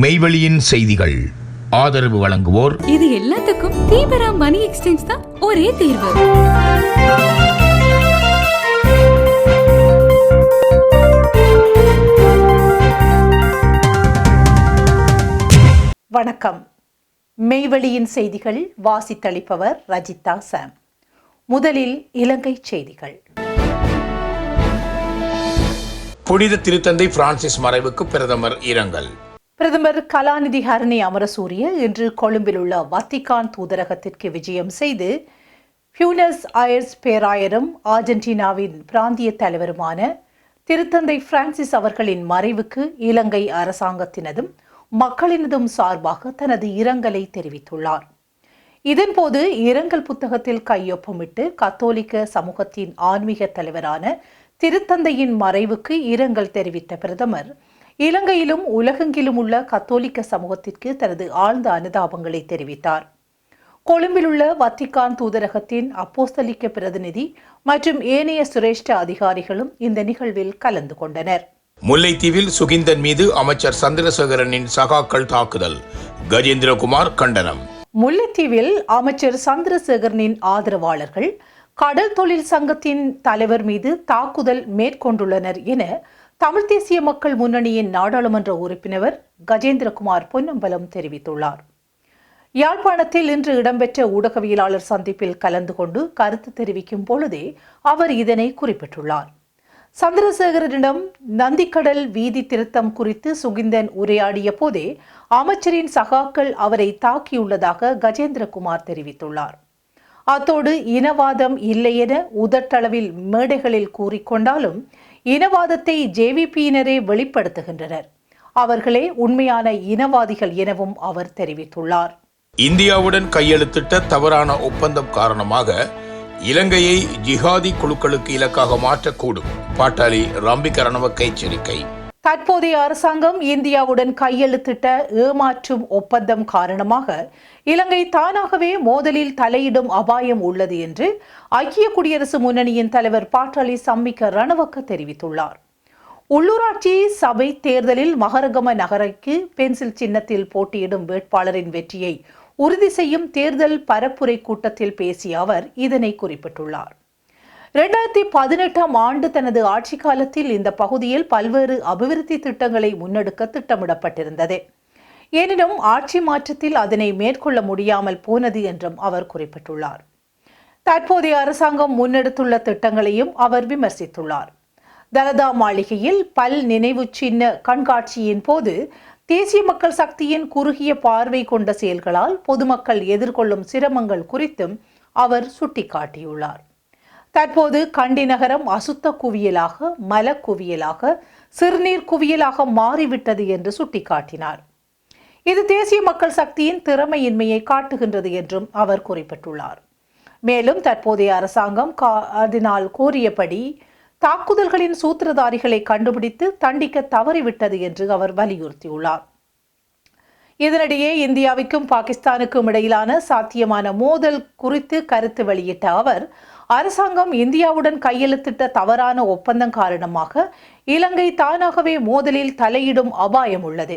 மெய்வெளியின் செய்திகள். ஆதரவு வழங்குவோர். இது எல்லாத்துக்கும் தீபரா மணி எக்ஸ்சேஞ்ச் தான் ஒரே தீர்வு. வணக்கம். மெய்வெளியின் செய்திகள் வாசித்தளிப்பவர் ரஜிதா சாம். முதலில் இலங்கை செய்திகள். புனித திருத்தந்தை பிரான்சிஸ் மறைவுக்கு பிரதமர் இரங்கல். பிரதமர் கலாநிதி ஹரணி அமரசூரிய இன்று கொழும்பில் உள்ள வத்திகான் தூதரகத்திற்கு விஜயம் செய்து பியூனஸ் அயர்ஸ் பேராயரும் அர்ஜென்டினாவின் பிராந்திய தலைவருமான திருத்தந்தை பிரான்சிஸ் அவர்களின் மறைவுக்கு இலங்கை அரசாங்கத்தினதும் மக்களினதும் சார்பாக தனது இரங்கலை தெரிவித்துள்ளார். இதன்போது இரங்கல் புத்தகத்தில் கையொப்பமிட்டு கத்தோலிக்க சமூகத்தின் ஆன்மீக தலைவரான திருத்தந்தையின் மறைவுக்கு இரங்கல் தெரிவித்த பிரதமர் இலங்கையிலும் உலகெங்கிலும் உள்ள கத்தோலிக்க சமூகத்திற்கு தனது ஆழ்ந்த அனுதாபங்களை தெரிவித்தார். கொழும்பில் உள்ள வத்திக்கான் தூதரகத்தின் அப்போஸ்தலிக்க பிரதிநிதி மற்றும் ஏனைய சிரேஷ்ட அதிகாரிகளும் இந்த நிகழ்வில் கலந்து கொண்டனர். முல்லைத்தீவில் சுகிந்தன் மீது அமைச்சர் சந்திரசேகரனின் சகாக்கள் தாக்குதல். கஜேந்திரகுமார் கண்டனம். முல்லைத்தீவில் அமைச்சர் சந்திரசேகரனின் ஆதரவாளர்கள் கடல் தொழில் சங்கத்தின் தலைவர் மீது தாக்குதல் மேற்கொண்டுள்ளனர் என தமிழ் தேசிய மக்கள் முன்னணியின் நாடாளுமன்ற உறுப்பினர் கஜேந்திரகுமார் பொன்னம்பலம் தெரிவித்துள்ளார். யாழ்ப்பாணத்தில் இன்று இடம்பெற்ற ஊடகவியலாளர் சந்திப்பில் கலந்து கொண்டு கருத்து தெரிவிக்கும் பொழுதே அவர் இதனை குறிப்பிட்டுள்ளார். சந்திரசேகரனிடம் நந்திக்கடல் வீதி திருத்தம் குறித்து சுகிந்தன் உரையாடிய போதே அமைச்சரின் சகாக்கள் அவரை தாக்கியுள்ளதாக கஜேந்திரகுமார் தெரிவித்துள்ளார். அத்தோடு இனவாதம் இல்லை என உதட்டளவில் மேடைகளில் கூறிக்கொண்டாலும் இனவாதத்தை ஜேவிபியினரே வெளிப்படுத்துகின்றனர். அவர்களே உண்மையான இனவாதிகள் எனவும் அவர் தெரிவித்துள்ளார். இந்தியாவுடன் கையெழுத்திட்ட தவறான ஒப்பந்தம் காரணமாக இலங்கையை ஜிஹாதி குழுக்களுக்கு இலக்காக மாற்றக்கூடும். பாட்டாளி ரம்பிக் ரணவக்க எச்சரிக்கை. தற்போதைய அரசாங்கம் இந்தியாவுடன் கையெழுத்திட்ட ஏமாற்றும் ஒப்பந்தம் காரணமாக இலங்கை தானாகவே மோதலில் தலையிடும் அபாயம் உள்ளது என்று ஐக்கிய குடியரசு முன்னணியின் தலைவர் பாட்டாளி சம்மிக்க ரணவக்க தெரிவித்துள்ளார். உள்ளூராட்சி சபை தேர்தலில் மகரகம நகரைக்கு பென்சில் சின்னத்தில் போட்டியிடும் வேட்பாளரின் வெற்றியை உறுதி செய்யும் தேர்தல் பரப்புரை கூட்டத்தில் பேசிய அவர் இதனை குறிப்பிட்டுள்ளார். இரண்டாயிரத்தி பதினெட்டாம் ஆண்டு தனது ஆட்சி காலத்தில் இந்த பகுதியில் பல்வேறு அபிவிருத்தி திட்டங்களை முன்னெடுக்க திட்டமிடப்பட்டிருந்தது. எனினும் ஆட்சி மாற்றத்தில் அதனை மேற்கொள்ள முடியாமல் போனது என்றும் அவர் குறிப்பிட்டுள்ளார். தற்போதைய அரசாங்கம் முன்னெடுத்துள்ள திட்டங்களையும் அவர் விமர்சித்துள்ளார். தலதா மாளிகையில் பல் நினைவு சின்ன கண்காட்சியின் போது தேசிய மக்கள் சக்தியின் குறுகிய பார்வை கொண்ட செயல்களால் பொதுமக்கள் எதிர்கொள்ளும் சிரமங்கள் குறித்தும் அவர் சுட்டிக்காட்டியுள்ளார். தற்போது கண்டி நகரம் அசுத்த குவியலாக மல குவியலாக சிறுநீர் குவியலாக மாறிவிட்டது என்று சுட்டிக்காட்டினார். இது தேசிய மக்கள் சக்தியின் திறமையின்மையை காட்டுகின்றது என்றும் அவர் குறிப்பிட்டுள்ளார். மேலும் தற்போதைய அரசாங்கம் அதனால் கோரியபடி தாக்குதல்களின் சூத்திரதாரிகளை கண்டுபிடித்து தண்டிக்க தவறிவிட்டது என்று அவர் வலியுறுத்தியுள்ளார். இதனிடையே இந்தியாவுக்கும் பாகிஸ்தானுக்கும் இடையிலான சாத்தியமான மோதல் குறித்து கருத்து வெளியிட்ட அவர் அரசாங்கம் இந்தியாவுடன் கையெழுத்திட்ட தவறான ஒப்பந்தம் காரணமாக இலங்கை தானாகவே மோதலில் தலையிடும் அபாயம் உள்ளது.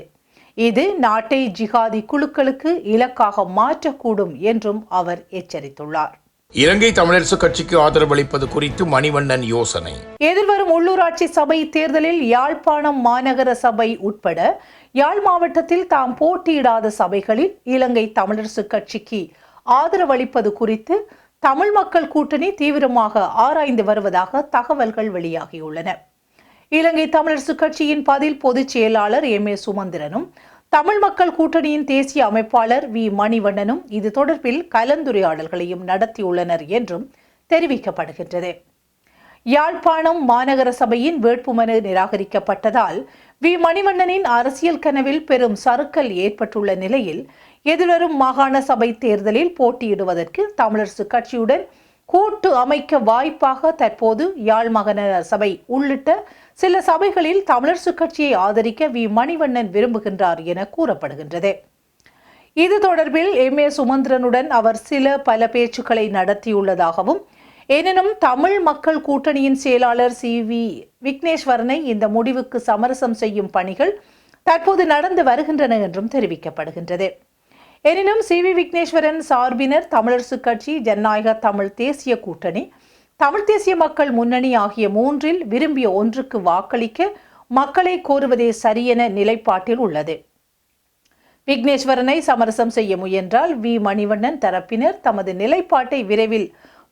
இது நாட்டை ஜிகாதி குழுக்களுக்கு இலக்காக மாற்றக்கூடும் என்றும் அவர் எச்சரித்துள்ளார். இலங்கை தமிழரசு கட்சிக்கு ஆதரவளிப்பது குறித்து மணிவண்ணன் யோசனை. எதிர்வரும் உள்ளூராட்சி சபை தேர்தலில் யாழ்ப்பாணம் மாநகர சபை உட்பட யாழ் மாவட்டத்தில் தாம் போட்டியிடாத சபைகளில் இலங்கை தமிழரசு கட்சிக்கு ஆதரவளிப்பது குறித்து தமிழ் மக்கள் கூட்டணி தீவிரமாக ஆராய்ந்து வருவதாக தகவல்கள் வெளியாகியுள்ளன. இலங்கை தமிழரசு கட்சியின் பதில் பொதுச் செயலாளர் எம். ஏ. சுமந்திரனும் தமிழ் மக்கள் கூட்டணியின் தேசிய அமைப்பாளர் வி. மணிவண்ணனும் இது தொடர்பில் கலந்துரையாடல்களையும் நடத்தியுள்ளனர் என்றும் தெரிவிக்கப்படுகின்றது. யாழ்ப்பாணம் மாநகர சபையின் வேட்புமனு நிராகரிக்கப்பட்டதால் வி. மணிவண்ணனின் அரசியல் கனவில் பெரும் சறுக்கல் ஏற்பட்டுள்ள நிலையில் எதிர்வரும் மாகாண சபை தேர்தலில் போட்டியிடுவதற்கு தமிழரசு கட்சியுடன் கூட்டு அமைக்க வாய்ப்பாக தற்போது யாழ் மாகாண சபை உள்ளிட்ட சில சபைகளில் தமிழரசு கட்சியை ஆதரிக்க வி. மணிவண்ணன் விரும்புகின்றார் என கூறப்படுகின்றது. இது தொடர்பில் எம். ஏ. சுமந்திரனுடன் அவர் சில பல பேச்சுக்களை நடத்தியுள்ளதாகவும் எனினும் தமிழ் மக்கள் கூட்டணியின் செயலாளர் சி. வி. விக்னேஸ்வரனை இந்த முடிவுக்கு சமரசம் செய்யும் பணிகள் தற்போது நடந்து வருகின்றன என்றும் தெரிவிக்கப்படுகின்றது. எனினும் சி வி விக்னேஸ்வரன் சார்பினர் தமிழரசு கட்சி ஜனநாயக தமிழ் தேசிய கூட்டணி. தமிழ் தேசிய மக்கள் முன்னணி ஆகிய மூன்றில் விரும்பிய ஒன்றுக்கு வாக்களிக்க மக்களை கோருவதே சரியென நிலைப்பாட்டில் உள்ளது. விக்னேஸ்வரனை சமரசம் செய்ய முயன்றால் வி மணிவண்ணன் தரப்பினர் தமது நிலைப்பாட்டை விரைவில்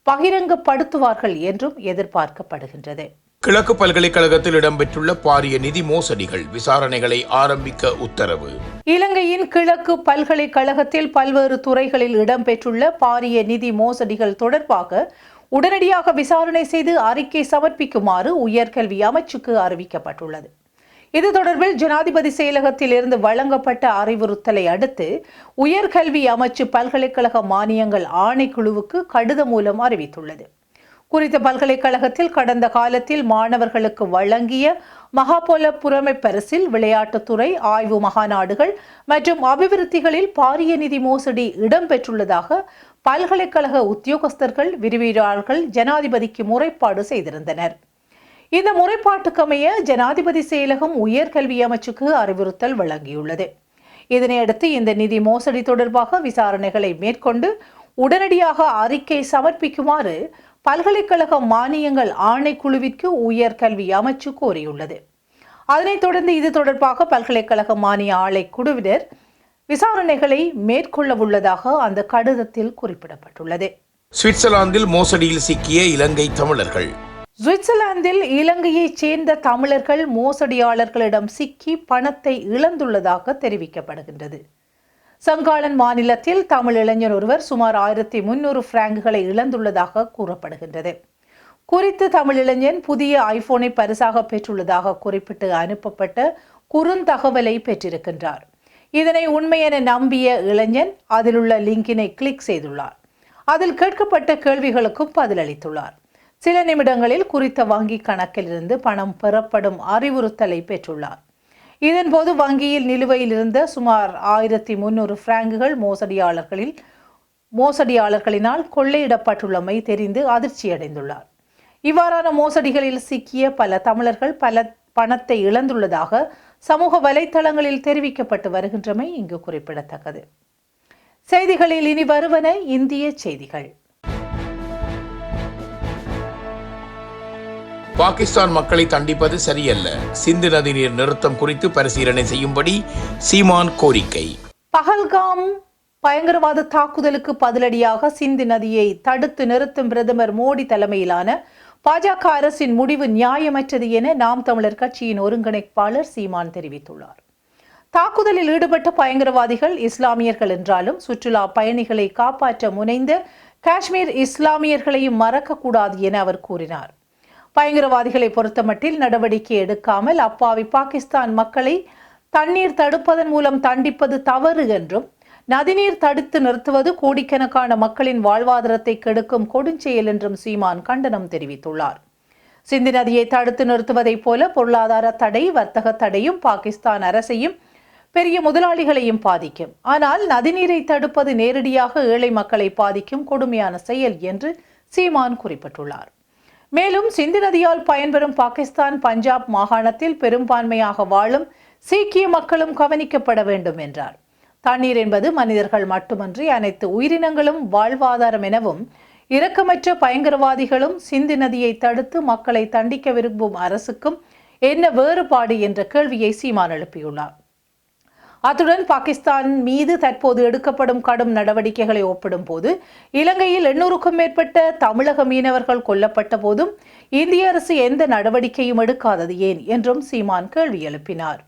பகிரங்கப்படுத்துவார்கள் என்றும் எதிர்பார்க்கப்படுகின்றது. கிழக்கு பல்கலைக்கழகத்தில் இடம்பெற்றுள்ள பாரிய நிதி மோசடிகள் விசாரணைகளை ஆரம்பிக்க உத்தரவு. இலங்கையின் கிழக்கு பல்கலைக்கழகத்தில் பல்வேறு துறைகளில் இடம்பெற்றுள்ள பாரிய நிதி மோசடிகள் தொடர்பாக உடனடியாக விசாரணை செய்து அறிக்கை சமர்ப்பிக்குமாறு உயர்கல்வி அமைச்சுக்கு அறிவிக்கப்பட்டுள்ளது. இது தொடர்பில் ஜனாதிபதி செயலகத்தில் இருந்து வழங்கப்பட்ட அறிவுறுத்தலை அடுத்து உயர்கல்வி அமைச்சு பல்கலைக்கழக மானியங்கள் ஆணைக்குழுவுக்கு கடிதம் மூலம் அறிவித்துள்ளது. குறித்த பல்கலைக்கழகத்தில் கடந்த காலத்தில் மாணவர்களுக்கு வழங்கிய மகாபோல புறமை பரிசில் விளையாட்டுத்துறை ஆய்வு மகாநாடுகள் மற்றும் அபிவிருத்திகளில் பாரிய நிதி மோசடி இடம்பெற்றுள்ளதாக பல்கலைக்கழக உத்தியோகஸ்தர்கள் விரிவியாளர்கள் ஜனாதிபதிக்கு முறைப்பாடு செய்திருந்தனர். இந்த முறைப்பாட்டுக்கமைய ஜனாதிபதி செயலகம் உயர்கல்வி அமைச்சுக்கு அறிவுறுத்தல் வழங்கியுள்ளது. இதனையடுத்து இந்த நிதி மோசடி தொடர்பாக விசாரணைகளை மேற்கொண்டு உடனடியாக அறிக்கை சமர்ப்பிக்குமாறு பல்கலைக்கழக மானியங்கள் ஆணைக்குழுவிற்கு உயர்கல்வி அமைச்சு கோரியுள்ளது. அதனைத் தொடர்ந்து இது தொடர்பாக பல்கலைக்கழக மானிய ஆணைக்குழுவினர் விசாரணைகளை மேற்கொள்ள உள்ளதாக அந்த கடிதத்தில் குறிப்பிடப்பட்டுள்ளது. சுவிட்சர்லாந்தில் மோசடியில் சிக்கிய இலங்கை தமிழர்கள். சுவிட்சர்லாந்தில் இலங்கையைச் சேர்ந்த தமிழர்கள் மோசடியாளர்களிடம் சிக்கி பணத்தை இழந்துள்ளதாக தெரிவிக்கப்படுகின்றது. சங்காளன் மாநிலத்தில் தமிழ் இளைஞர் ஒருவர் சுமார் ஆயிரத்தி முன்னூறு பிராங்குகளை இழந்துள்ளதாக கூறப்படுகின்றது. குறித்து தமிழ் இளைஞன் புதிய ஐபோனை பரிசாக பெற்றுள்ளதாக குறிப்பிட்டு அனுப்பப்பட்ட குறுந்தகவலை பெற்றிருக்கின்றார். இதனை உண்மையென நம்பிய இளைஞன் அதிலுள்ள லிங்கினை கிளிக் செய்துள்ளார். அதில் கேட்கப்பட்ட கேள்விகளுக்கும் பதிலளித்துள்ளார். சில நிமிடங்களில் குறித்த வங்கி கணக்கிலிருந்து பணம் பெறப்படும் அறிவுறுத்தலை பெற்றுள்ளார். இதன்போது வங்கியில் நிலுவையில் இருந்த சுமார் ஆயிரத்தி முன்னூறு பிராங்குகள் மோசடியாளர்களில் மோசடியாளர்களினால் கொள்ளையிடப்பட்டுள்ளமை தெரிந்து அதிர்ச்சியடைந்துள்ளார். இவ்வாறான மோசடிகளில் சிக்கிய பல தமிழர்கள் பல பணத்தை இழந்துள்ளதாக சமூக வலைத்தளங்களில் தெரிவிக்கப்பட்டு வருகின்றமை இங்கு குறிப்பிடத்தக்கது. செய்திகளில் இனி வருவன இந்திய செய்திகள். பாகிஸ்தான் மக்களை தண்டிப்பது சரியல்ல. சிந்து நதி நீர் நிறுத்தம் குறித்து பரிசீலனை செய்யும்படி சீமான் கோரிக்கை. பகல்காம் பயங்கரவாத தாக்குதலுக்கு பதிலடியாக சிந்து நதியை தடுத்து நிறுத்தும் பிரதமர் மோடி தலைமையிலான பாஜக அரசின் முடிவு நியாயமற்றது என நாம் தமிழர் கட்சியின் ஒருங்கிணைப்பாளர் சீமான் தெரிவித்துள்ளார். தாக்குதலில் ஈடுபட்ட பயங்கரவாதிகள் இஸ்லாமியர்கள் என்றாலும் சுற்றுலா பயணிகளை காப்பாற்ற முனைந்த காஷ்மீர் இஸ்லாமியர்களையும் மறக்கக்கூடாது என அவர் கூறினார். பயங்கரவாதிகளை பொறுத்தமட்டில் நடவடிக்கை எடுக்காமல் அப்பாவி பாகிஸ்தான் மக்களை தண்ணீர் தடுப்பதன் மூலம் தண்டிப்பது தவறு என்றும் நதிநீர் தடுத்து நிறுத்துவது கோடிக்கணக்கான மக்களின் வாழ்வாதாரத்தை கெடுக்கும் கொடுஞ்செயல் என்றும் சீமான் கண்டனம் தெரிவித்துள்ளார். சிந்து நதியை தடுத்து நிறுத்துவதைப் போல பொருளாதார தடை வர்த்தக தடையும் பாகிஸ்தான் அரசையும் பெரிய முதலாளிகளையும் பாதிக்கும். ஆனால் நதிநீரை தடுப்பது நேரடியாக ஏழை மக்களை பாதிக்கும் கொடுமையான செயல் என்று சீமான் குறிப்பிட்டுள்ளார். மேலும் சிந்து நதியால் பயன்பெறும் பாகிஸ்தான் பஞ்சாப் மாகாணத்தில் பெரும்பான்மையாக வாழும் சீக்கிய மக்களும் கவனிக்கப்பட வேண்டும் என்றார். தண்ணீர் என்பது மனிதர்கள் மட்டுமன்றி அனைத்து உயிரினங்களும் வாழ்வாதாரம் எனவும் இரக்கமற்ற பயங்கரவாதிகளும் சிந்து நதியை தடுத்து மக்களை தண்டிக்க விரும்பும் அரசுக்கும் என்ன வேறுபாடு என்ற கேள்வியை சீமான் எழுப்பியுள்ளார். அத்துடன் பாகிஸ்தான் மீது தற்போது எடுக்கப்படும் கடும் நடவடிக்கைகளை ஒப்பிடும்போது இலங்கையில் எண்ணூறுக்கும் மேற்பட்ட தமிழக மீனவர்கள் கொல்லப்பட்ட போதும் இந்திய அரசு எந்த நடவடிக்கையும் எடுக்காதது ஏன் என்றும் சீமான் கேள்வி எழுப்பினார்.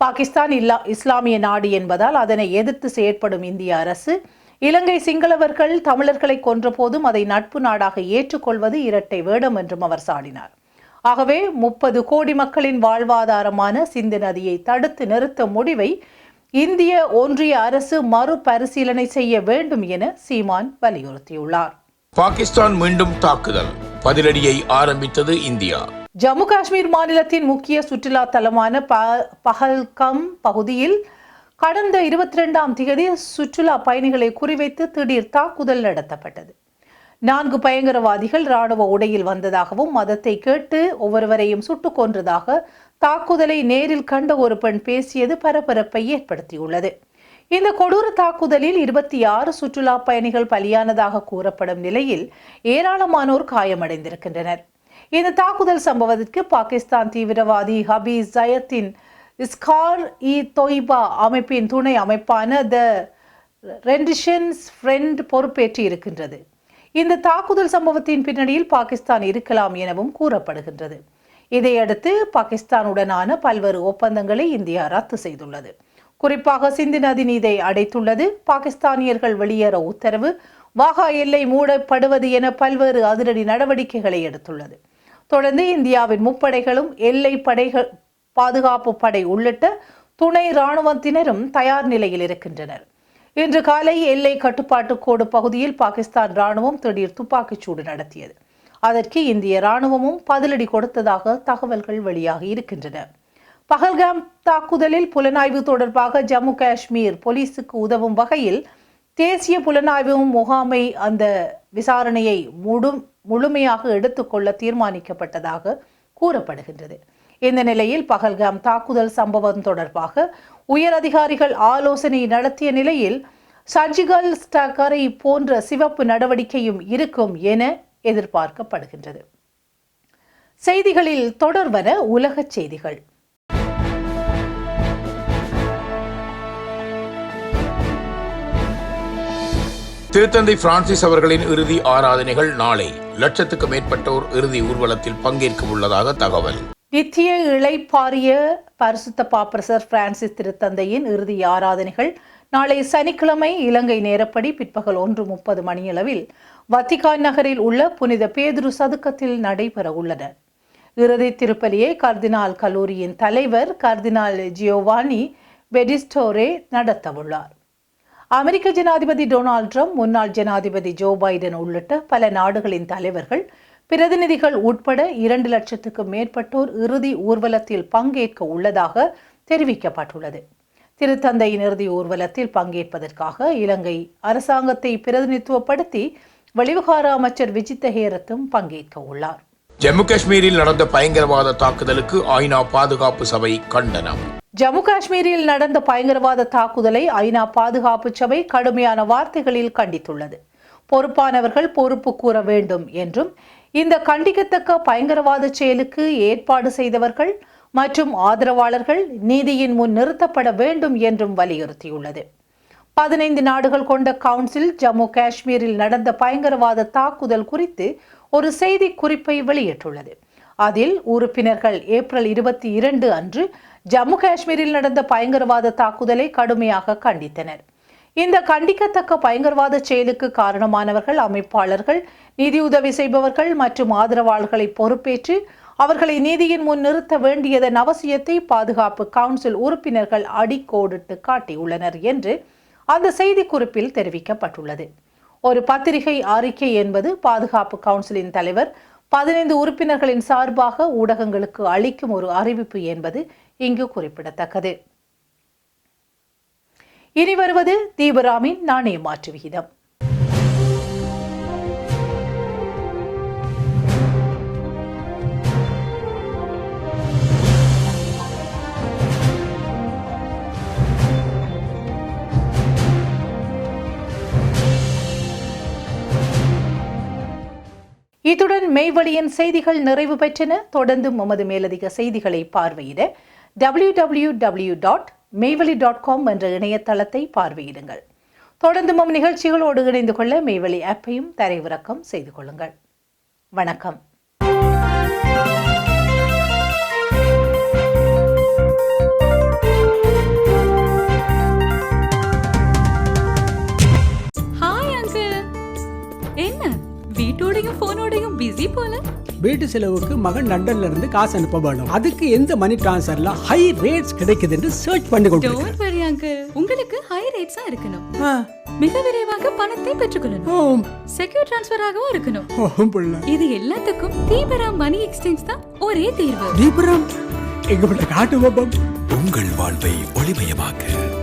பாகிஸ்தான் இல்லா இஸ்லாமிய நாடு என்பதால் அதனை எதிர்த்து செயற்படும் இந்திய அரசு இலங்கை சிங்களவர்கள் தமிழர்களை கொன்றபோதும் அதை நட்பு நாடாக ஏற்றுக்கொள்வது இரட்டை வேடம் என்றும் அவர் சாடினார். ஆகவே முப்பது கோடி மக்களின் வாழ்வாதாரமான சிந்து நதியை தடுத்து நிறுத்தும் முடிவை இந்திய ஒன்றிய அரசு மறுபரிசீலனை செய்ய வேண்டும் என சீமான் வலியுறுத்தியுள்ளார். பாகிஸ்தான் மீண்டும் தாக்குதல். பதிலடியை ஆரம்பித்தது இந்தியா. ஜம்மு காஷ்மீர் மாநிலத்தின் முக்கிய சுற்றுலா தலமான ப பஹல்கம் பகுதியில் கடந்த இருபத்தி ரெண்டாம் தேதி சுற்றுலா பயணிகளை குறிவைத்து திடீர் தாக்குதல் நடத்தப்பட்டது. நான்கு பயங்கரவாதிகள் ராணுவ உடையில் வந்ததாகவும் மதத்தை கேட்டு ஒவ்வொருவரையும் சுட்டுக் கொன்றதாக தாக்குதலை நேரில் கண்ட ஒரு பெண் பேசியது பரபரப்பை ஏற்படுத்தியுள்ளது. இந்த கொடூர தாக்குதலில் இருபத்தி ஆறு சுற்றுலா பயணிகள் பலியானதாக கூறப்படும் நிலையில் ஏராளமானோர் காயமடைந்திருக்கின்றனர். இந்த தாக்குதல் சம்பவத்திற்கு பாகிஸ்தான் தீவிரவாதி ஹபீஸ் ஜயத்தின் ஸ்கார் இ தொய்பா அமைப்பின் துணை அமைப்பான த ரெண்டிஷன்ஸ் ஃப்ரெண்ட் பொறுப்பேற்று இருக்கின்றது இந்த தாக்குதல் சம்பவத்தின் பின்னணியில் பாகிஸ்தான் இருக்கலாம் எனவும் கூறப்படுகின்றது. இதையடுத்து பாகிஸ்தானுடனான பல்வேறு ஒப்பந்தங்களை இந்தியா ரத்து செய்துள்ளது. குறிப்பாக சிந்து நதி நீரை அடைத்துள்ளது. பாகிஸ்தானியர்கள் வெளியேற உத்தரவு வாகா எல்லை மூடப்படுவது என பல்வேறு அதிரடி நடவடிக்கைகளை எடுத்துள்ளது. தொடர்ந்து இந்தியாவின் முப்படைகளும் எல்லை படைகள் பாதுகாப்பு படை உள்ளிட்ட துணை இராணுவத்தினரும் தயார் நிலையில் இருக்கின்றனர். இன்று காலை எல்லை கட்டுப்பாட்டு கோடு பகுதியில் பாகிஸ்தான் ராணுவம் திடீர் துப்பாக்கிச்சூடு நடத்தியது. அதற்கு இந்திய ராணுவமும் பதிலடி கொடுத்ததாக தகவல்கள் வெளியாகி இருக்கின்றன. பகல்காம் தாக்குதலில் புலனாய்வு தொடர்பாக ஜம்மு காஷ்மீர் போலீஸுக்கு உதவும் வகையில் தேசிய புலனாய்வு முகாமை அந்த விசாரணையை முழு முழுமையாக எடுத்துக்கொள்ள தீர்மானிக்கப்பட்டதாக கூறப்படுகின்றது. இந்த நிலையில் பகல்காம் தாக்குதல் சம்பவம் தொடர்பாக உயர் அதிகாரிகள் ஆலோசனை நடத்திய நிலையில் சர்ஜிகல் ஸ்டக்கரை போன்ற சிவப்பு நடவடிக்கையும் இருக்கும் என எதிர்பார்க்கப்படுகின்றது. செய்திகளில் தொடர்வன உலகச் செய்திகள். திருத்தந்தை பிரான்சிஸ் அவர்களின் இறுதி ஆராதனைகள் நாளை. லட்சத்துக்கு மேற்பட்டோர் இறுதி ஊர்வலத்தில் பங்கேற்க உள்ளதாக தகவல். நித்திய இளைப்பாரிய பரிசுத்த பாப்பரசர் பிரான்சிஸ் திருத்தந்தையின் இறுதி ஆராதனைகள் நாளை சனிக்கிழமை இலங்கை நேரப்படி பிற்பகல் ஒன்று முப்பது மணியளவில் வத்திகான் நகரில் உள்ள புனித பேதுரு சதுக்கத்தில் நடைபெற உள்ளன. இறுதி திருப்பலியை கர்தினால் கல்லூரியின் தலைவர் கர்தினால் ஜியோவானி பெடிஸ்டோரே நடத்தவுள்ளார் அமெரிக்க ஜனாதிபதி டொனால்ட் ட்ரம்ப் முன்னாள் ஜனாதிபதி ஜோ பைடன் உள்ளிட்ட பல நாடுகளின் தலைவர்கள் பிரதிநிதிகள் உட்பட இரண்டு லட்சத்துக்கும் மேற்பட்டோர் இறுதி ஊர்வலத்தில் பங்கேற்க உள்ளதாக தெரிவிக்கப்பட்டுள்ளது. திருத்தந்தையின் இறுதி ஊர்வலத்தில் பங்கேற்பதற்காக இலங்கை அரசாங்கத்தை பிரதிநிதித்துவப்படுத்தி வெளிவிகார அமைச்சர் விஜித்த ஹேரத்தும் பங்கேற்க உள்ளார். ஜம்மு காஷ்மீரில் நடந்த பயங்கரவாத தாக்குதலுக்கு ஐநா பாதுகாப்பு சபை கண்டனம். ஜம்மு காஷ்மீரில் நடந்த பயங்கரவாத தாக்குதலை ஐநா பாதுகாப்பு சபை கடுமையான வார்த்தைகளில் கண்டித்துள்ளது. பொறுப்பானவர்கள் பொறுப்பு கூற வேண்டும் என்றும் இந்த கண்டிக்கத்தக்க பயங்கரவாத செயலுக்கு ஏற்பாடு செய்தவர்கள் மற்றும் ஆதரவாளர்கள் நீதியின் முன் நிறுத்தப்பட வேண்டும் என்றும் வலியுறுத்தியுள்ளது. பதினைந்து நாடுகள் கொண்ட கவுன்சில் ஜம்மு காஷ்மீரில் நடந்த பயங்கரவாத தாக்குதல் குறித்து ஒரு செய்தி குறிப்பை வெளியிட்டுள்ளது. அதில் உறுப்பினர்கள் ஏப்ரல் இருபத்தி இரண்டு அன்று ஜம்மு காஷ்மீரில் நடந்த பயங்கரவாத தாக்குதலை கடுமையாக கண்டித்தனர். இந்த கண்டிக்கத்தக்க பயங்கரவாத செயலுக்கு காரணமானவர்கள் அமைப்பாளர்கள் நிதியுதவி செய்பவர்கள் மற்றும் ஆதரவாளர்களை பொறுப்பேற்று அவர்களை நீதியின் முன் நிறுத்த வேண்டியதன் அவசியத்தை பாதுகாப்பு கவுன்சில் உறுப்பினர்கள் அடிக்கோடிட்டு காட்டியுள்ளனர் என்று அந்த செய்திக்குறிப்பில் தெரிவிக்கப்பட்டுள்ளது. ஒரு பத்திரிகை அறிக்கை என்பது பாதுகாப்பு கவுன்சிலின் தலைவர் பதினைந்து உறுப்பினர்களின் சார்பாக ஊடகங்களுக்கு அளிக்கும் ஒரு அறிவிப்பு என்பது இங்கு குறிப்பிடத்தக்கது. இனி வருவது தீபராமின் நாணய மாற்று விகிதம். இத்துடன் மெய்வழியின் செய்திகள் நிறைவு பெற்றன. தொடர்ந்து மமது மேலதிக செய்திகளை பார்வையிட W W W dot Meivazhi dot com என்ற இணையதளத்தை பார்வையிடுங்கள். தொடர்ந்து மும் நிகழ்ச்சிகளோடு இணைந்து கொள்ள மெய்வழி ஆப்பையும் தரைவிறக்கம் செய்து கொள்ளுங்கள். வணக்கம். ஹாய் என்ன வீட்டோடையும் போனோடையும் பிஸி போல? வீட்டு செலவுக்கு மகன் லண்டன்ல இருந்து காசு அனுப்ப வேணும். அதுக்கு எந்த மணி டிரான்ஸ்ஃபர்ல ஹை ரேட்ஸ் கிடைக்குதுன்னு சர்ச் பண்ணி அங்கிள் உங்களுக்கு ஹை ரேட்ஸா இருக்கணும். ஆ, மிக விரைவாக பணத்தை பெற்றுக்கொள்ளணும். ஓம், செக்யூர் டிரான்ஸ்ஃபராகவும் இருக்கணும். இது எல்லாத்துக்கும் தீபரா மணி எக்ஸ்சேஞ்ச் தான் ஒரே தீர்வு. தீபரம் எங்க பிள்ளை காட்டு உங்கள் வாழ்வை ஒளிமயமாக்க.